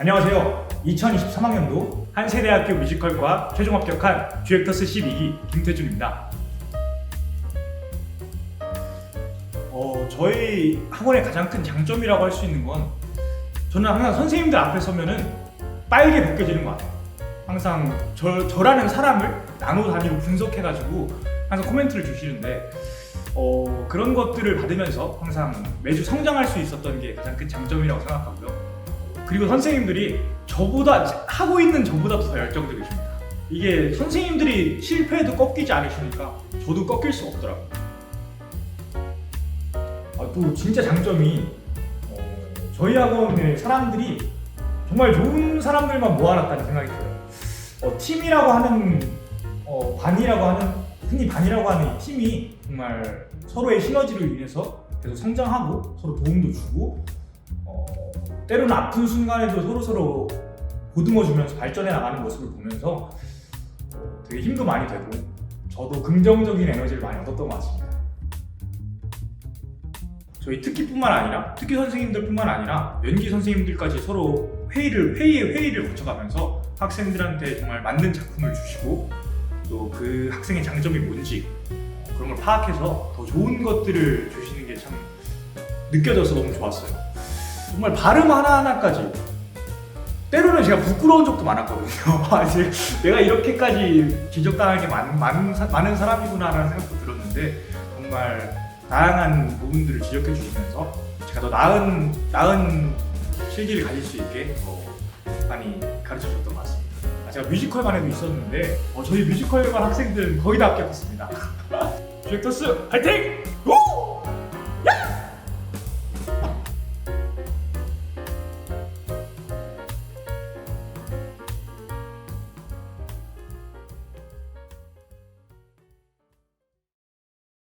안녕하세요. 2023학년도 한세대학교 뮤지컬과 최종 합격한 듀액터스 12기 김태준입니다. 어, 저희 학원의 가장 큰 장점이라고 할 수 있는 건 저는 항상 선생님들 앞에 서면은 빨개 벗겨지는 것 같아요. 항상 저, 저라는 사람을 나눠 다니고 분석해가지고 항상 코멘트를 주시는데 어, 그런 것들을 받으면서 항상 매주 성장할 수 있었던 게 가장 큰 장점이라고 생각하고요. 그리고 선생님들이 저보다 하고 있는 저보다 더 열정적이십니다. 이게 선생님들이 실패해도 꺾이지 않으시니까 저도 꺾일 수 없더라고요. 아, 또 진짜 장점이 어, 저희 학원의 사람들이 정말 좋은 사람들만 모아놨다는 생각이 들어요. 어, 팀이라고 하는 어, 반이라고 하는 흔히 반이라고 하는 이 팀이 정말 서로의 시너지로 인해서 계속 성장하고 서로 도움도 주고 어, 때로는 아픈 순간에도 서로 서로 보듬어주면서 발전해 나가는 모습을 보면서 어, 되게 힘도 많이 되고 저도 긍정적인 에너지를 많이 얻었던 것 같습니다. 저희 특기뿐만 아니라 특기 선생님들뿐만 아니라 연기 선생님들까지 서로 회의를 회의에 회의를 거쳐가면서 학생들한테 정말 맞는 작품을 주시고 또 그 학생의 장점이 뭔지 어, 그런 걸 파악해서 더 좋은 것들을 주시는 게 참 느껴져서 너무 좋았어요. 정말 발음 하나하나까지 때로는 제가 부끄러운 적도 많았거든요. 아, 내가 이렇게까지 지적당할 게 많은, 많은, 사- 많은 사람이구나라는 생각도 들었는데 정말 다양한 부분들을 지적해 주시면서 제가 더 나은, 나은 실기를 가질 수 있게 더 많이 가르쳐 줬던 것 같습니다. 아, 제가 뮤지컬만 해도 있었는데 어, 저희 뮤지컬반 학생들은 거의 다 합격했습니다. 듀렉터스 화이팅!